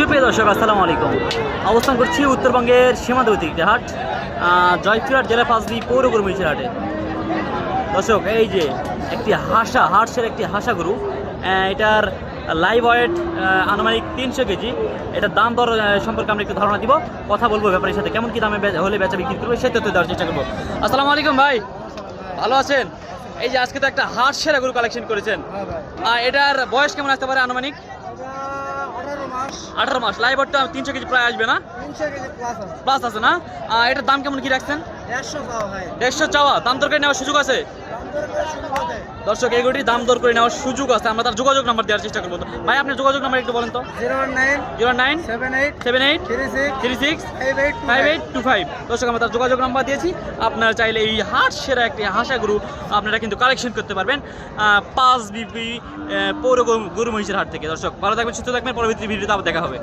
সুপ্রিয় দর্শক আসসালামু আলাইকুম। অবস্থান করছি উত্তরবঙ্গের সীমান্তবর্তী হাট জয়পুরহাট জেলা পাঁচদি পৌর গরু মহিষের হাটে। দর্শক এই যে একটি হাসা হার্সের একটি হাসা গরু এটার লাইভ ওয়েট আনুমানিক তিনশো কেজি। এটার দাম দর সম্পর্কে আমরা একটু ধারণা দিব। কথা বলব ব্যাপারের সাথে কেমন কি দামে হলে বেচা বিক্রি করব সেই তথ্য দেওয়ার চেষ্টা করব। আসসালামু আলাইকুম ভাই ভালো আছেন? এই যে আজকে তো একটা হাট সেরা গরু কালেকশন করেছেন। হ্যাঁ আহ, এটার বয়স কেমন আসতে পারে আনুমানিক? আঠারো মাস। লাইভারটা তিনশো কেজি প্রায় আসবে না? প্লাস আছে। না? এটার দাম কেমন কি রাখছেন? দেড়শো চাওয়া দাম দরকার নেওয়ার সুযোগ আছে? দর্শক এগুলির দাম দর করে নেওয়ার সুযোগ আছে। আমরা তার যোগাযোগ নাম্বার দেওয়ার চেষ্টা করব। ভাই আপনি যোগাযোগ নাম্বার একটু বলেন তো। Zero nine seven eight three six five eight two five দর্শক আমরা তার যোগাযোগ নাম্বার দিয়েছি। আপনারা চাইলে এই হাট সেরা একটি হাসা গরু আপনারা কিন্তু কালেকশন করতে পারবেন পাঁচ বিপি পৌর গরু- গরু মহিষের হাট থেকে। দর্শক ভালো থাকবেন সুস্থ থাকবেন। পরবর্তী ভিডিওতে আবার দেখা হবে।